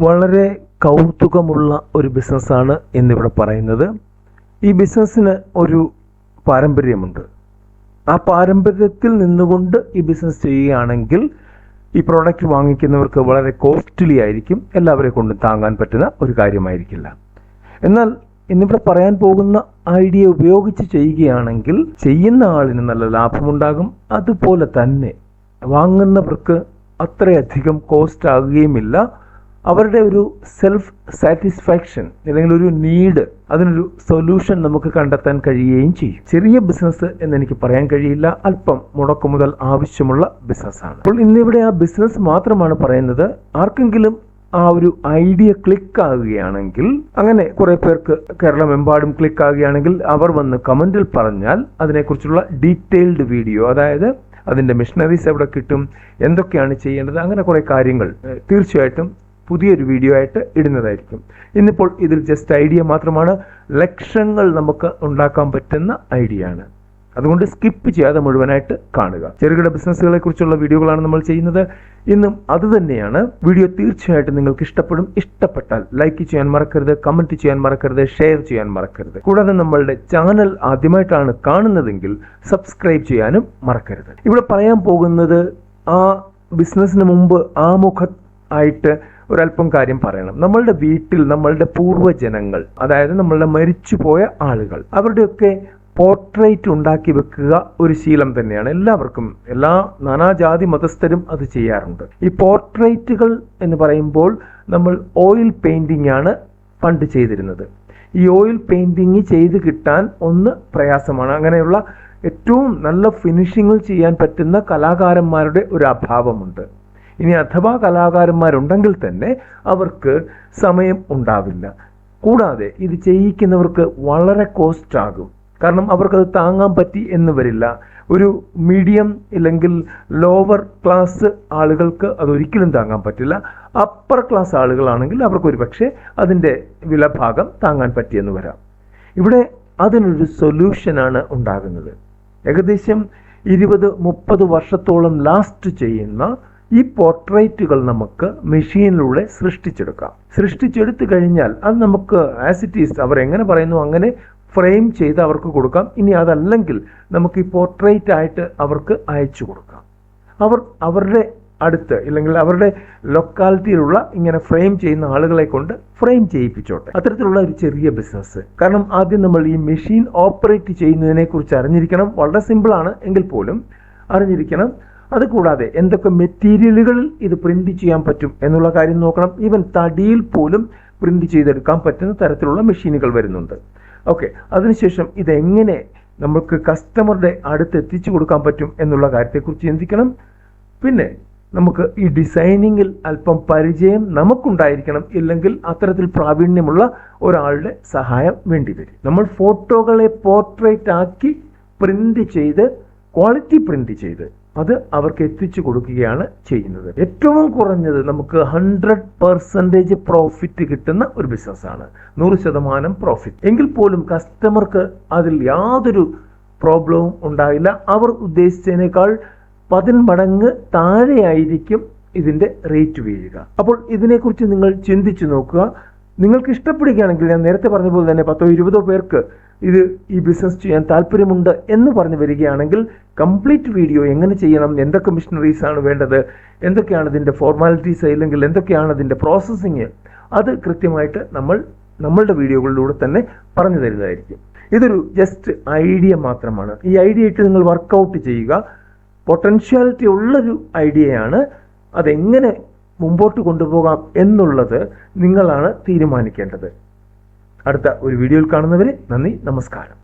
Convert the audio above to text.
വളരെ കൗതുകമുള്ള ഒരു ബിസിനസ്സാണ് എന്നിവിടെ പറയുന്നത്. ഈ ബിസിനസ്സിന് ഒരു പാരമ്പര്യമുണ്ട്. ആ പാരമ്പര്യത്തിൽ നിന്നുകൊണ്ട് ഈ ബിസിനസ് ചെയ്യുകയാണെങ്കിൽ ഈ പ്രോഡക്റ്റ് വാങ്ങിക്കുന്നവർക്ക് വളരെ കോസ്റ്റ്ലി ആയിരിക്കും. എല്ലാവരെ കൊണ്ടും താങ്ങാൻ പറ്റുന്ന ഒരു കാര്യമായിരിക്കില്ല. എന്നാൽ ഇന്നിവിടെ പറയാൻ പോകുന്ന ഐഡിയ ഉപയോഗിച്ച് ചെയ്യുകയാണെങ്കിൽ ചെയ്യുന്ന ആളിന് നല്ല ലാഭമുണ്ടാകും. അതുപോലെ തന്നെ വാങ്ങുന്നവർക്ക് അത്രയധികം കോസ്റ്റ് ആകുകയുമില്ല. അവരുടെ ഒരു സെൽഫ് സാറ്റിസ്ഫാക്ഷൻ അല്ലെങ്കിൽ ഒരു നീഡ് അതിനൊരു സൊല്യൂഷൻ നമുക്ക് കണ്ടെത്താൻ കഴിയുകയും ചെയ്യും. ചെറിയ ബിസിനസ് എന്ന് എനിക്ക് പറയാൻ കഴിയില്ല. അല്പം മുടക്കു മുതൽ ആവശ്യമുള്ള ബിസിനസ്സാണ് അപ്പോൾ ഇന്നിവിടെ ആ ബിസിനസ് മാത്രമാണ് പറയുന്നത്. ആർക്കെങ്കിലും ആ ഒരു ഐഡിയ ക്ലിക്ക് ആകുകയാണെങ്കിൽ അങ്ങനെ കുറെ പേർക്ക് കേരളമെമ്പാടും ക്ലിക്ക് ആകുകയാണെങ്കിൽ അവർ വന്ന് കമന്റിൽ പറഞ്ഞാൽ അതിനെക്കുറിച്ചുള്ള ഡീറ്റെയിൽഡ് വീഡിയോ അതായത് അതിന്റെ മിഷനറീസ് എവിടെ കിട്ടും എന്തൊക്കെയാണ് ചെയ്യേണ്ടത് അങ്ങനെ കുറെ കാര്യങ്ങൾ തീർച്ചയായിട്ടും പുതിയൊരു വീഡിയോ ആയിട്ട് ഇടുന്നതായിരിക്കും. ഇന്നിപ്പോൾ ഇതിൽ ജസ്റ്റ് ഐഡിയ മാത്രമാണ്. ലക്ഷങ്ങൾ നമുക്ക് ഉണ്ടാക്കാൻ പറ്റുന്ന ഐഡിയ ആണ്. അതുകൊണ്ട് സ്കിപ്പ് ചെയ്യാതെ മുഴുവനായിട്ട് കാണുക. ചെറുകിട ബിസിനസ്സുകളെ കുറിച്ചുള്ള വീഡിയോകളാണ് നമ്മൾ ചെയ്യുന്നത്. ഇന്നും അത് തന്നെയാണ്. വീഡിയോ തീർച്ചയായിട്ടും നിങ്ങൾക്ക് ഇഷ്ടപ്പെടും. ഇഷ്ടപ്പെട്ടാൽ ലൈക്ക് ചെയ്യാൻ മറക്കരുത് കമന്റ് ചെയ്യാൻ മറക്കരുത് ഷെയർ ചെയ്യാൻ മറക്കരുത്. കൂടാതെ നമ്മളുടെ ചാനൽ ആദ്യമായിട്ടാണ് കാണുന്നതെങ്കിൽ സബ്സ്ക്രൈബ് ചെയ്യാനും മറക്കരുത്. ഇവിടെ പറയാൻ പോകുന്നത് ആ ബിസിനസ്സിന് മുമ്പ് ആമുഖ ആയിട്ട് ഒരല്പം കാര്യം പറയണം. നമ്മളുടെ വീട്ടിൽ നമ്മളുടെ പൂർവജനങ്ങൾ അതായത് നമ്മളുടെ മരിച്ചുപോയ ആളുകൾ അവരുടെയൊക്കെ പോർട്രേറ്റ് ഉണ്ടാക്കി വെക്കുക ഒരു ശീലം തന്നെയാണ്. എല്ലാവർക്കും എല്ലാ നാനാജാതി മതസ്ഥരും അത് ചെയ്യാറുണ്ട്. ഈ പോർട്രേറ്റുകൾ എന്ന് പറയുമ്പോൾ നമ്മൾ ഓയിൽ പെയിന്റിംഗ് ആണ് പണ്ട് ചെയ്തിരുന്നത്. ഈ ഓയിൽ പെയിന്റിങ് ചെയ്ത് കിട്ടാൻ ഒന്ന് പ്രയാസമാണ്. അങ്ങനെയുള്ള ഏറ്റവും നല്ല ഫിനിഷിങ്ങിൽ ചെയ്യാൻ പറ്റുന്ന കലാകാരന്മാരുടെ ഒരു അഭാവമുണ്ട്. ഇനി അഥവാ കലാകാരന്മാരുണ്ടെങ്കിൽ തന്നെ അവർക്ക് സമയം ഉണ്ടാവില്ല. കൂടാതെ ഇത് ചെയ്യിക്കുന്നവർക്ക് വളരെ കോസ്റ്റ് ആകും. കാരണം അവർക്കത് താങ്ങാൻ പറ്റി എന്ന് വരില്ല. ഒരു മീഡിയം ഇല്ലെങ്കിൽ ലോവർ ക്ലാസ് ആളുകൾക്ക് അതൊരിക്കലും താങ്ങാൻ പറ്റില്ല. അപ്പർ ക്ലാസ് ആളുകളാണെങ്കിൽ അവർക്ക് ഒരു പക്ഷേ അതിന്റെ വിലഭാഗം താങ്ങാൻ പറ്റിയെന്ന് വരാം. ഇവിടെ അതിനൊരു സൊല്യൂഷനാണ് ഉണ്ടാകുന്നത്. ഏകദേശം ഇരുപത് മുപ്പത് വർഷത്തോളം ലാസ്റ്റ് ചെയ്യുന്ന ഈ പോർട്രേറ്റുകൾ നമുക്ക് മെഷീനിലൂടെ സൃഷ്ടിച്ചെടുക്കാം. സൃഷ്ടിച്ചെടുത്തു കഴിഞ്ഞാൽ അത് നമുക്ക് ആസ് ഇറ്റ് ഈസ് അവർ എങ്ങനെ പറയുന്നു അങ്ങനെ ഫ്രെയിം ചെയ്ത് അവർക്ക് കൊടുക്കാം. ഇനി അതല്ലെങ്കിൽ നമുക്ക് ഈ പോർട്രേറ്റ് ആയിട്ട് അവർക്ക് അയച്ചു കൊടുക്കാം. അവർ അവരുടെ അടുത്ത് ഇല്ലെങ്കിൽ അവരുടെ ലൊക്കാലിറ്റിയിലുള്ള ഇങ്ങനെ ഫ്രെയിം ചെയ്യുന്ന ആളുകളെ കൊണ്ട് ഫ്രെയിം ചെയ്യിപ്പിച്ചോട്ടെ. അത്തരത്തിലുള്ള ഒരു ചെറിയ ബിസിനസ് കാരണം ആദ്യം നമ്മൾ ഈ മെഷീൻ ഓപ്പറേറ്റ് ചെയ്യുന്നതിനെ കുറിച്ച് അറിഞ്ഞിരിക്കണം. വളരെ സിമ്പിളാണ് എങ്കിൽ പോലും അറിഞ്ഞിരിക്കണം. അതുകൂടാതെ എന്തൊക്കെ മെറ്റീരിയലുകളിൽ ഇത് പ്രിന്റ് ചെയ്യാൻ പറ്റും എന്നുള്ള കാര്യം നോക്കണം. ഈവൻ തടിയിൽ പോലും പ്രിന്റ് ചെയ്തെടുക്കാൻ പറ്റുന്ന തരത്തിലുള്ള മെഷീനുകൾ വരുന്നുണ്ട്. ഓക്കെ അതിനുശേഷം ഇതെങ്ങനെ നമുക്ക് കസ്റ്റമറുടെ അടുത്ത് എത്തിച്ചു കൊടുക്കാൻ പറ്റും എന്നുള്ള കാര്യത്തെക്കുറിച്ച് ചിന്തിക്കണം. പിന്നെ നമുക്ക് ഈ ഡിസൈനിങ്ങിൽ അല്പം പരിചയം നമുക്കുണ്ടായിരിക്കണം. ഇല്ലെങ്കിൽ അത്തരത്തിൽ പ്രാവീണ്യമുള്ള ഒരാളുടെ സഹായം വേണ്ടി വരും. നമ്മൾ ഫോട്ടോകളെ പോർട്രേറ്റ് ആക്കി പ്രിന്റ് ചെയ്ത് ക്വാളിറ്റി പ്രിന്റ് ചെയ്ത് അത് അവർക്ക് എത്തിച്ചു കൊടുക്കുകയാണ് ചെയ്യുന്നത്. ഏറ്റവും കുറഞ്ഞത് നമുക്ക് ഹൺഡ്രഡ് പെർസെന്റേജ് പ്രോഫിറ്റ് കിട്ടുന്ന ഒരു ബിസിനസ്സാണ് നൂറ് ശതമാനം പ്രോഫിറ്റ് എങ്കിൽ പോലും കസ്റ്റമർക്ക് അതിൽ യാതൊരു പ്രോബ്ലവും ഉണ്ടായില്ല. അവർ ഉദ്ദേശിച്ചതിനേക്കാൾ പതിന്മടങ്ങ് താഴെയായിരിക്കും ഇതിന്റെ റേറ്റ് വീഴുക. അപ്പോൾ ഇതിനെക്കുറിച്ച് നിങ്ങൾ ചിന്തിച്ചു നോക്കുക. നിങ്ങൾക്ക് ഇഷ്ടപ്പെടുകയാണെങ്കിൽ ഞാൻ നേരത്തെ പറഞ്ഞ പോലെ തന്നെ പത്തോ ഇരുപതോ പേർക്ക് ഇത് ഈ ബിസിനസ് ചെയ്യാൻ താല്പര്യമുണ്ട് എന്ന് പറഞ്ഞു വരികയാണെങ്കിൽ കംപ്ലീറ്റ് വീഡിയോ എങ്ങനെ ചെയ്യണം എന്തൊക്കെ മിഷനറീസ് ആണ് വേണ്ടത് എന്തൊക്കെയാണ് ഇതിന്റെ ഫോർമാലിറ്റീസ് അല്ലെങ്കിൽ എന്തൊക്കെയാണ് അതിന്റെ പ്രോസസ്സിങ് അത് കൃത്യമായിട്ട് നമ്മൾ നമ്മളുടെ വീഡിയോകളിലൂടെ തന്നെ പറഞ്ഞു തരുന്നതായിരിക്കും. ഇതൊരു ജസ്റ്റ് ഐഡിയ മാത്രമാണ്. ഈ ഐഡിയ ഇട്ട് നിങ്ങൾ വർക്കൗട്ട് ചെയ്യുക. പൊട്ടൻഷ്യാലിറ്റി ഉള്ളൊരു ഐഡിയയാണ് അതെങ്ങനെ മുമ്പോട്ട് കൊണ്ടുപോകാം എന്നുള്ളത് നിങ്ങളാണ് തീരുമാനിക്കേണ്ടത്. അടുത്ത ഒരു വീഡിയോയിൽ കാണുന്നവരെ നന്ദി നമസ്കാരം.